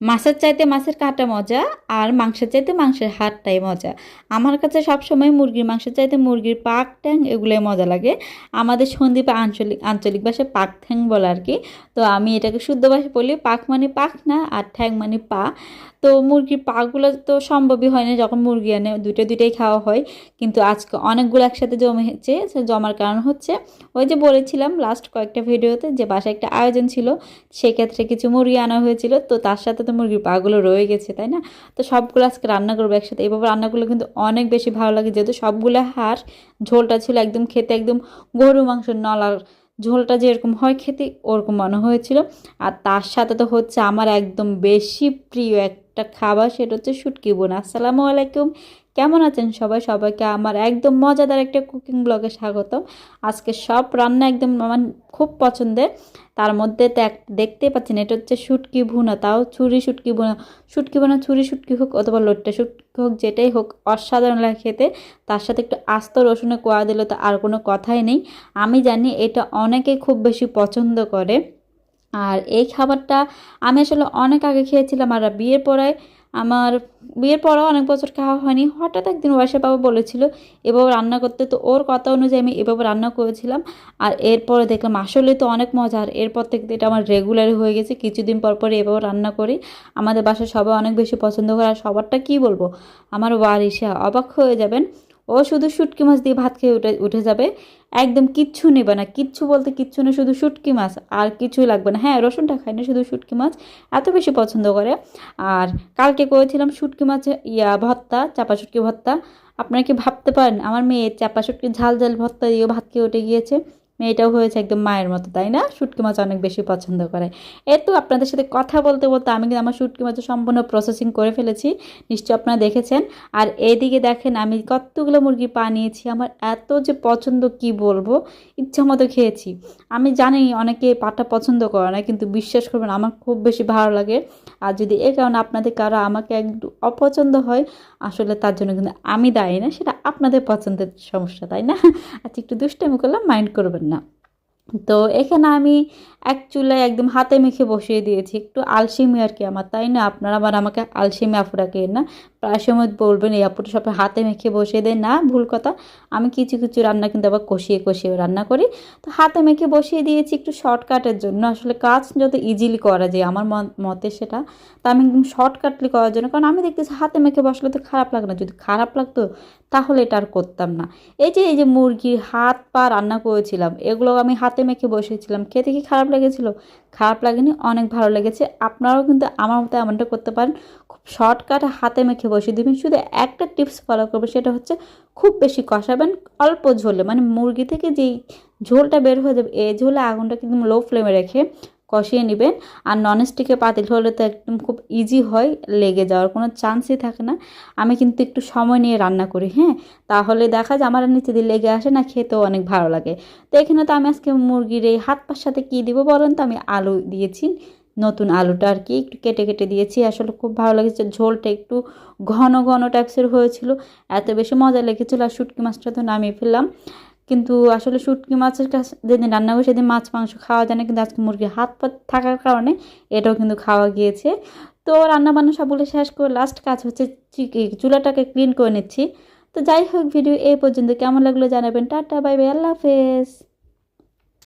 মাছের চাইতে মাছের কাটা মজা আর মাংসের চাইতে মাংসের হাড়টাই মজা। আমার কাছে সবসময় মুরগির মাংসের চাইতে মুরগির পাক ট্যাং এগুলোই মজা লাগে। আমাদের সন্দীপে আঞ্চলিক আঞ্চলিক ভাষায় পাক ঠ্যাং বলে আর কি। তো আমি এটাকে শুদ্ধ ভাষায় বলি, পাক মানে পাক না, আর ঠ্যাং মানে পা। তো মুরগির পাগুলো তো সম্ভবই হয় না যখন মুরগি আনে দুটো দুটোই খাওয়া হয়। কিন্তু আজকে অনেকগুলো একসাথে জমেছে জমার কারণ হচ্ছে ওই যে বলেছিলাম লাস্ট কয়েকটা ভিডিওতে যে বাসায় একটা আয়োজন ছিল, সেক্ষেত্রে কিছু মুরগি আনা হয়েছিল। তো তার সাথে তো মুরগির পাগুলো রয়ে গেছে, তাই না? তো সবগুলো আজকে রান্না করব একসাথে। এইভাবে রান্নাগুলো কিন্তু অনেক বেশি ভালো লাগে। যেহেতু সবগুলো হাঁস, ঝোলটা ছিল একদম খেতে একদম গরু মাংস নলার ঝোলটা যেরকম হয় খেতে ওরকম মনে হয়েছিল। আর তার সাথে তো হচ্ছে আমার একদম বেশি প্রিয় একটা খাবার, সেটা হচ্ছে শুটকি বোনা। আসসালামু আলাইকুম। কেমন আছেন সবাই? সবাইকে আমার একদম মজাদার একটা কুকিং ব্লগে স্বাগত। আজকে সব রান্না একদম আমার খুব পছন্দের। তার মধ্যে দেখ- দেখতেই পাচ্ছেন, এটা হচ্ছে শুটকি ভুনা। তাও ছুরি শুটকি ভুনা। শুটকি ভুনা, ছুরি শুটকি হোক অথবা লোট্টা শুটকি হোক, যেটাই হোক, অসাধারণ লাগে খেতে। তার সাথে একটু আস্ত রসুনে কোয়া দিলে তো আর কোনো কথাই নেই। আমি জানি এটা অনেকে খুব বেশি পছন্দ করে। আর এই খাবারটা আমি আসলে অনেক আগে খেয়েছিলাম আর বিয়ের পরে আমার বিয়ের পরেও অনেক বছর খাওয়া হয়নি। হঠাৎ একদিন ওয়াসা বাবা বলেছিল, এভাবে রান্না করতে? তো ওর কথা অনুযায়ী আমি এভাবে রান্না করেছিলাম। আর এরপরে দেখলাম আসলে তো অনেক মজা। আর এরপর থেকে এটা আমার রেগুলার হয়ে গেছে। কিছুদিন পর পরে এভাবে রান্না করি। আমাদের বাসায় সবাই অনেক বেশি পছন্দ করে। আর সবারটা কী বলব? আমার ওয়ারিসা অবাক হয়ে যাবেন। ও শুধু শুটকি মাছ দিয়ে ভাত খেয়ে উঠে উঠে যাবে। একদম কিচ্ছু নেবে না। কিচ্ছু বলতে কিচ্ছু না, শুধু শুটকি মাছ। আর কিছুই লাগবে না। হ্যাঁ রসুনটা খায় না, শুধু শুটকি মাছ। এত বেশি পছন্দ করে। আর কালকে করেছিলাম শুটকি মাছ, ইয়া ভত্তা চাপা শুটকি ভত্তা আপনারা কি ভাবতে পারেন? আমার মেয়ে চাপা শুটকি ঝাল ঝাল ভত্তা দিয়ে ভাত খেয়ে উঠে গিয়েছে। মেয়েটাও হয়েছে একদম মায়ের মতো, তাই না? শুটকি মাছ অনেক বেশি পছন্দ করে। এই তো আপনাদের সাথে কথা বলতে বলতে আমি কিন্তু আমার শুটকি মাছের সম্পূর্ণ প্রসেসিং করে ফেলেছি, নিশ্চয়ই আপনারা দেখেছেন। আর এইদিকে দেখেন, আমি কতগুলো মুরগি পা নিয়েছি আমার এত যে পছন্দ কি বলব? ইচ্ছা মতো খেয়েছি। আমি জানি অনেকে পাটা পছন্দ করে না, কিন্তু বিশ্বাস করবেন, আমার খুব বেশি ভালো লাগে। আর যদি এ কারণে আপনাদের কারও আমাকে একটু অপছন্দ হয়, আসলে তার জন্য কিন্তু আমি দায়ী না, সেটা আপনাদের পছন্দের সমস্যা, তাই না? আচ্ছা একটু দুষ্টামি করলাম মাইন্ড করবেন না। তো এখানে আমি এক চুলায় একদম হাতে মেখে বসিয়ে দিয়েছি, একটু আলসেমি আর কি আমার, তাই না? আপনারা আবার আমাকে আলসেমি কেন না। প্রায় সময় বলবেন, এই আপুটা সব হাতে মেখে বসিয়ে দেয় না, ভুল কথা। আমি কিছু কিছু রান্না কিন্তু আবার কষিয়ে কষিয়ে রান্না করি। তো হাতে মেখে বসিয়ে দিয়েছি একটু শর্টকাটের জন্য। আসলে কাজ যত ইজিলি করা যায়, আমার মতে সেটা, তা আমি একদম শর্টকাটলি করার জন্য। কারণ আমি দেখতেছি হাতে মেখে বসলে তো খারাপ লাগে না। যদি খারাপ লাগতো, তাহলে এটা আর করতাম না। এই যে এই যে মুরগির হাত পা রান্না করেছিলাম, এগুলো আমি হাতে মেখে বসিয়েছিলাম। খেতে কি খারাপ লেগেছিল? খারাপ লাগেনি, অনেক ভালো লেগেছে। আপনারাও কিন্তু আমার মতো এমনটা করতে পারেন। শর্টকাট হাতে মেখে বসিয়ে দেবেন। শুধু একটা টিপস ফলো করবেন, সেটা হচ্ছে খুব বেশি কষাবেন, অল্প ঝোলে। মানে মুরগি থেকে যেই ঝোলটা বের হয়ে যাবে, এই ঝোলে আগুনটা কিন্তু লো ফ্লেমে রেখে কষিয়ে নেবেন। আর ননস্টিকে পাতিল হলে তো একদম খুব ইজি হয়, লেগে যাওয়ার কোনো চান্সই থাকে না। আমি কিন্তু একটু সময় নিয়ে রান্না করি হ্যাঁ? তাহলে দেখা যায় আমার নিচে দিয়ে লেগে আসে না, খেতেও অনেক ভালো লাগে। তো এখানে তো আমি আজকে মুরগির এই হাত পার সাথে কী দিব বলেন তো? আমি আলু দিয়েছি। নতুন আলুটা আর কি একটু কেটে কেটে দিয়েছি। আসলে খুব ভালো লেগেছে। ঝোলটা একটু ঘন ঘন টাইপসের হয়েছিল। এত বেশি মজা লেগেছিলো আর শুটকি মাছটা তো নামিয়ে ফেললাম। কিন্তু আসলে শুটকি মাছের কাছে যেদিন রান্না করি সেদিন মাছ মাংস খাওয়া যায় না। কিন্তু আজকে মুরগির হাত পা থাকার কারণে এটাও কিন্তু খাওয়া গিয়েছে। তো রান্না বান্না সবগুলো শেষ করে লাস্ট কাজ হচ্ছে চুলাটাকে ক্লিন করে নিচ্ছি। তো যাই হোক ভিডিও এই পর্যন্ত। কেমন লাগল জানাবেন। টাটা বাই বাই আল্লাহ হাফেজ।